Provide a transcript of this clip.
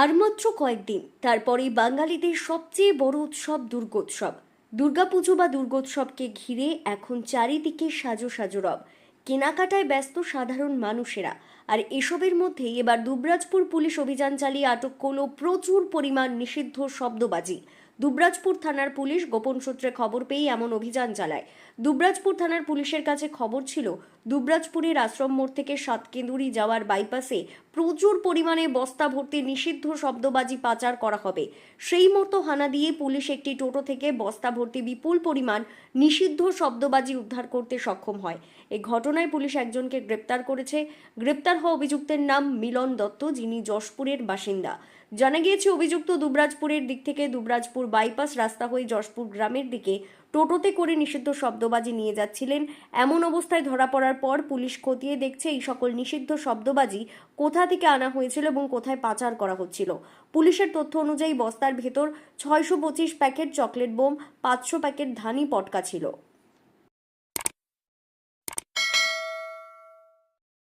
আর মাত্র কয়েকদিন। তারপরে বাঙালিদের সবচেয়ে বড় উৎসব দুর্গোৎসব। দুর্গাপুজো বা দুর্গোৎসবকে ঘিরে এখন চারিদিকে সাজো সাজো রব। কেনাকাটায় ব্যস্ত সাধারণ মানুষেরা। আর এসবের মধ্যেই এবার দুবরাজপুর পুলিশ অভিযান চালিয়ে আটক করল প্রচুর পরিমাণ নিষিদ্ধ শব্দবাজি। দুবরাজপুর থানার পুলিশ গোপন সূত্রে খবর পেয়ে এমন অভিযান চালায়। দুবরাজপুর থানার পুলিশের কাছে খবর ছিল, দুবরাজপুরের আশ্রম মোড় থেকে সাতকেন্দুরি যাওয়ার বাইপাসে প্রচুর পরিমাণে বস্তা ভর্তি নিষিদ্ধ শব্দবাজি পাচার করা হবে। সেই মতো হানা দিয়ে পুলিশ একটি টোটো থেকে বস্তা ভর্তি বিপুল পরিমাণ নিষিদ্ধ শব্দবাজি উদ্ধার করতে সক্ষম হয়। এই ঘটনায় পুলিশ একজনকে গ্রেপ্তার করেছে। গ্রেপ্তার হওয়া অভিযুক্তের নাম মিলন দত্ত, যিনি যশপুরের বাসিন্দা। জানা গিয়েছে, অভিযুক্ত দুবরাজপুরের দিক থেকে দুবরাজপুর বাইপাস রাস্তা হয়ে যশপুর গ্রামের দিকে টোটোতে করে নিষিদ্ধ শব্দবাজি নিয়ে যাচ্ছিলেন। এমন অবস্থায় ধরা পড়ার পর পুলিশ খতিয়ে দেখছে এই সকল নিষিদ্ধ শব্দবাজি কোথা থেকে আনা হয়েছিল এবং কোথায় পাচার করা হচ্ছিল। পুলিশের তথ্য অনুযায়ী বস্তার ভেতর ছয়শো পঁচিশ প্যাকেট চকলেট বোম, পাঁচশো প্যাকেট ধানি পটকা ছিল।